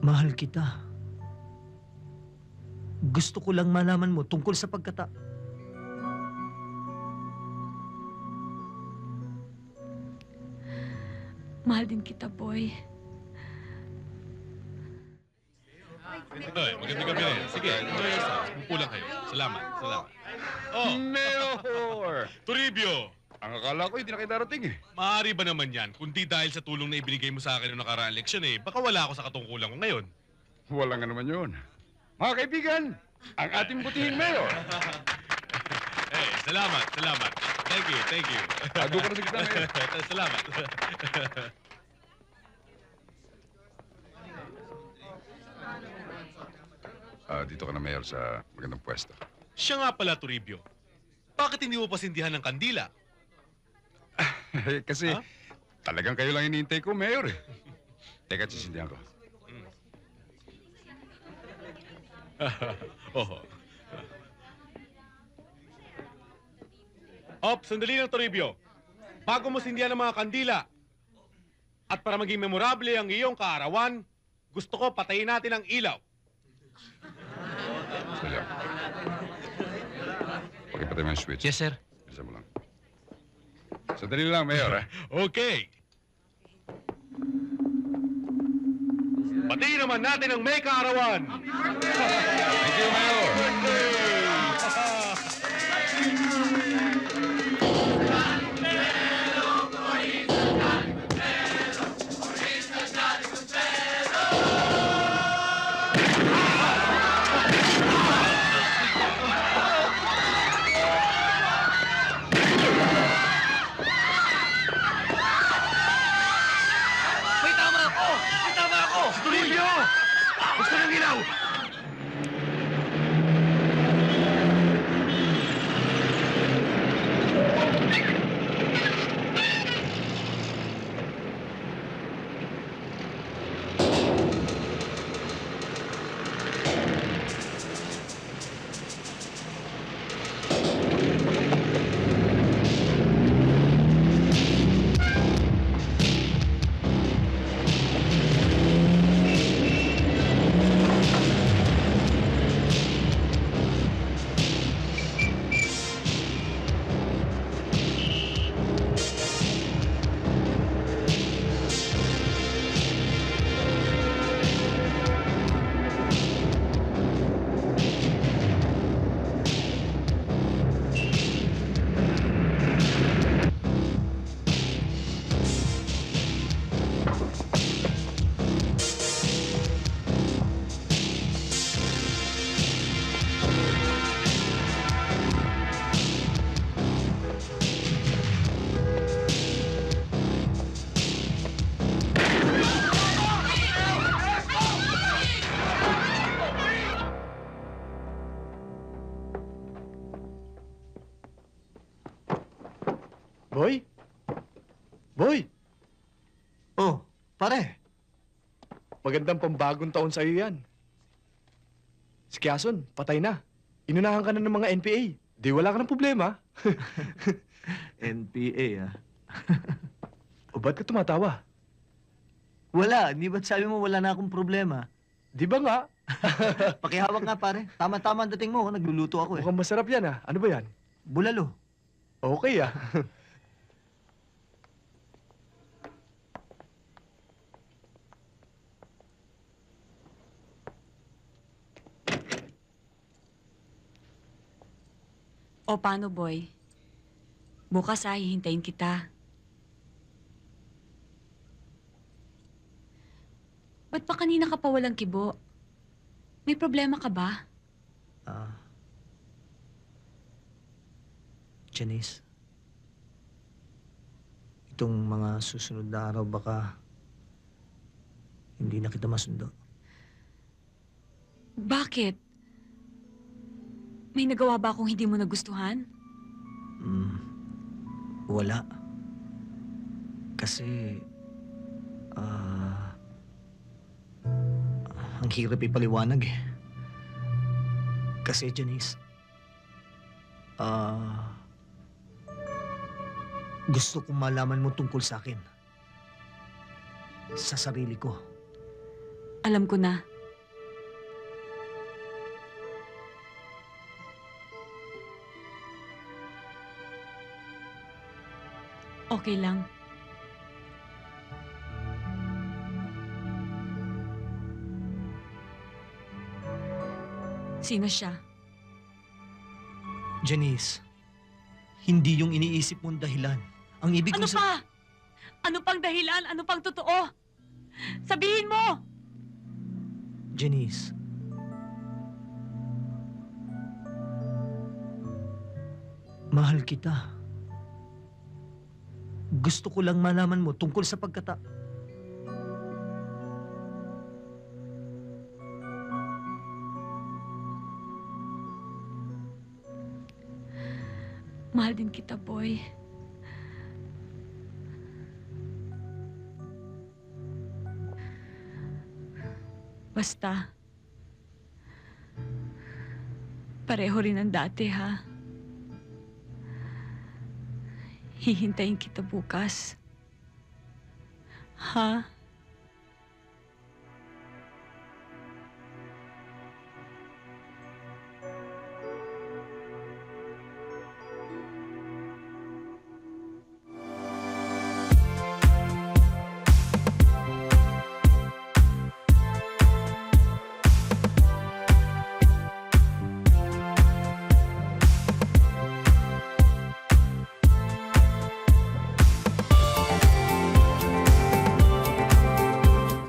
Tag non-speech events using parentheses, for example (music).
Mahal kita. Gusto ko lang malaman mo tungkol sa pagkata... Mahal din kita, boy. Ay, magandang gabi rin. Sige, enjoy yourself. Upo lang kayo. Salamat, salamat. Oh, Mayor! (laughs) Toribio! Ang akala ko hindi na kayo darating eh. Maaari ba naman yan? Kundi dahil sa tulong na ibinigay mo sa akin noong nakaraang eleksyon eh, baka wala ako sa katungkulan ko ngayon. Wala nga naman yun. Mga kaibigan, ang ating butihing mayor. (laughs) Eh, salamat, salamat. Thank you, thank you. Tago ka na sa gitna (laughs) salamat. (laughs) Ah, dito ka na mayor sa magandang pwesto. Siya nga pala, Toribio. Bakit hindi mo pasindihan ng kandila? (laughs) Kasi Ha? talagang kayo lang iniintay ko, mayor eh. Teka, sisindihan ko. (laughs) Oho. Op, sandali lang, Toribio. Bago mo sindihan ng mga kandila, at para maging memorable ang iyong kaarawan, gusto ko patayin natin ang ilaw. Sandali. Pakipatay mo yung switch. Yes, sir. Bilisan mo lang. Sandali lang, mayor. Okay. Patayin naman natin ang may kaarawan. Thank you, mayor. Boy? Boy, Oh, pare. magandang pambagong taon sa'yo yan. Si Kiason, patay na. Inunahan ka na ng mga NPA. Di wala ka ng problema. (laughs) NPA, ah. (laughs) O ba't ka tumatawa? Wala. Di ba't sabi mo wala na akong problema? Di ba nga? (laughs) Pakihawak nga, pare. Tama-tama ang dating mo. Nagluluto ako eh. Mukhang masarap yan ah. Ano ba yan? Bulalo. Okay ah. O paano, boy? Bukas ay hihintayin kita. Ba't pa kanina ka pa walang kibo? May problema ka ba? Ah. Janice. Itong mga susunod na araw baka hindi na kita masundo. Bakit? May nagawa ba akong hindi mo nagustuhan? Mm, wala. Kasi, ah, ang hirap ipaliwanag eh. Kasi, Janice, ah, gusto kong malaman mo tungkol sa akin. Sa sarili ko. Alam ko na. Okay lang. Sino siya? Janice, hindi yung iniisip mong dahilan. Ang ibig Ano kong sa- pa? Ano pang dahilan? Ano pang totoo? Sabihin mo! Janice. Mahal kita. Gusto ko lang malaman mo tungkol sa pagkata... Mahal din kita, boy. Basta, pareho rin ang dati, ha? Hihintayin kita bukas. Ha?